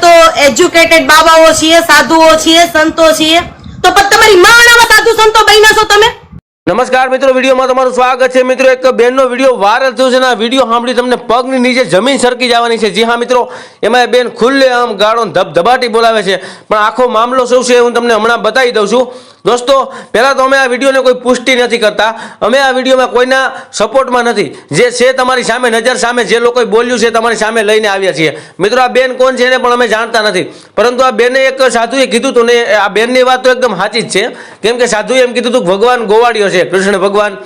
તો એજ્યુકેટેડ બાબાઓ છીએ, સાધુઓ છીએ, સંતો છીએ. તો પણ તમારી માં સાધુ સંતો બન્યા છો તમે? નમસ્કાર મિત્રો, વિડીયોમાં તમારું સ્વાગત છે. મિત્રો, એક બેનનો વીડિયો વાયરલ થયો છે અને આ વીડિયો સાંભળી તમને પગની નીચે જમીન સરકી જવાની છે. જી હા, મિત્રો, એમાં એ બેન ખુલ્લે આમ ગાળો ધબધબાટી બોલાવે છે. પણ આખો મામલો શું છે હું તમને હમણાં બતાવી દઉં છું. દોસ્તો, પહેલાં તો અમે આ વિડીયોને કોઈ પુષ્ટિ નથી કરતા. અમે આ વિડીયોમાં કોઈના સપોર્ટમાં નથી. જે છે તમારી સામે, નજર સામે જે લોકોએ બોલ્યું છે તમારી સામે લઈને આવ્યા છીએ. મિત્રો, આ બેન કોણ છે એને પણ અમે જાણતા નથી. પરંતુ આ બેને એક સાધુએ કીધું હતું ને, આ બેનની વાત તો એકદમ સાચી જ છે. કેમ કે સાધુએ એમ કીધું હતું ભગવાન ગોવાળિયો છે. કૃષ્ણ ભગવાન.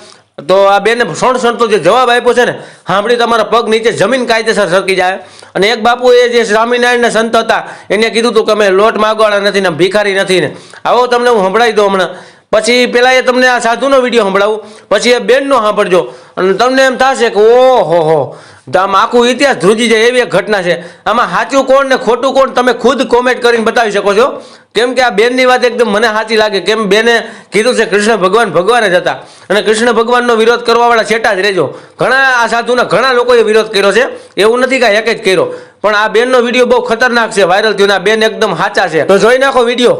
તો આ બેને સોણ સંતો જે જવાબ આપ્યો છે ને, સાંભળી તમારા પગ નીચે જમીન કાયદેસર સરકી જાય. અને એક બાપુ એ જે સ્વામિનારાયણના સંત હતા, એને કીધું હતું કે અમે લોટ માગવાળા નથી ને ભિખારી નથી ને. આવો તમને હું સંભળાવી દઉં હમણાં. પછી પેલા એ તમને આ સાધુનો વીડિયો સંભળાવું. પછી એ બેનનો સાંભળજો. અને તમને એમ થશે કે ઓહો હો, તો આમ આખું ઇતિહાસ ધ્રુજી જાય એવી એક ઘટના છે. આમાં સાચું કોણ ને ખોટું કોણ તમે ખુદ કોમેન્ટ કરીને બતાવી શકો છો. કેમ કે આ બેનની વાત એકદમ મને સાચી લાગે, કેમ બેને કીધું છે કૃષ્ણ ભગવાન ભગવાન જ હતા. અને કૃષ્ણ ભગવાનનો વિરોધ કરવાવાળા છેટા જ રહેજો. ઘણા આ સાધુના ઘણા લોકોએ વિરોધ કર્યો છે. એવું નથી કાંઈ એક જ કર્યો. પણ આ બેનનો વીડિયો બહુ ખતરનાક છે વાયરલ થયો આ બેન એકદમ સાચા છે. તો જોઈ નાખો વીડિયો.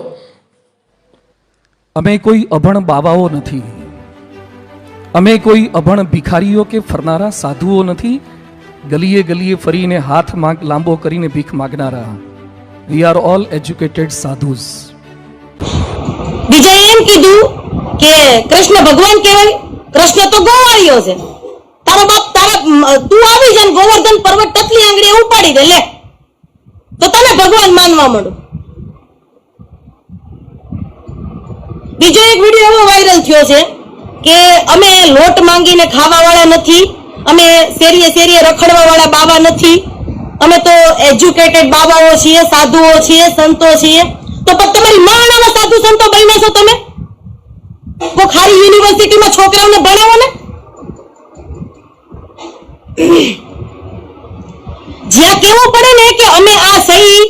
અમે કોઈ અભણ બાવાઓ નથી. અમે કોઈ અભણ ભિખારીઓ કે ફરનારા સાધુઓ નથી. ગલીએ ગલીએ ફરીને હાથ માંગ લાંબો કરીને ભીખ માગનારા. We are all educated sadhus. બીજાએ એમ કીધું કે કૃષ્ણ ભગવાન કહેવાય, કૃષ્ણ તો ગોવાળિયો છે. તારો બાપ, તારા તું આવી જા ને ગોવર્ધન પર્વત ટકલી આંગળી ઉપાડી દે, લે. તો તને ભગવાન માનવા માંડો. બીજો એક વીડિયો એવો વાયરલ થયો છે. કે અમે લોટ માંગીને ખાવા વાળા નથી, અમે શેરીએ શેરીએ રખડવા વાળા બાબા નથી. અમે તો એજ્યુકેટેડ બાબાઓ છીએ, સાધુઓ છીએ, સંતો છીએ. તો પણ તમારી માણામાં સાધુ સંતો બન્યા છો તમે? કોઈ ખારી યુનિવર્સિટીમાં છોકરાઓને ભણાવો ને? જ્યાં કેવું પડે ને કે અમે આ સહી,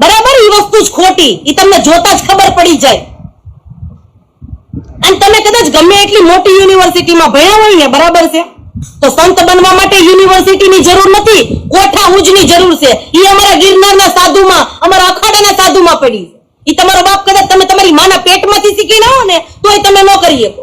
બરાબર એ વસ્તુ જ ખોટી એ તમને જોતા જ ખબર પડી જાય. અને તમે કદાચ ગમે એટલી મોટી યુનિવર્સિટીમાં ભણ્યા હોય ને, બરાબર છે? તો સંત બનવા માટે યુનિવર્સિટીની જરૂર નથી, કોઠા ઉજની જરૂર છે. એ અમારા ગિરનારના સાધુમાં, અમારા અખાડાના સાધુમાં પડી છે. એ તમારો બાપ કદાચ તમે તમારી માના પેટમાંથી શીખી ના હો ને, તોય તમે ન કરી શકો.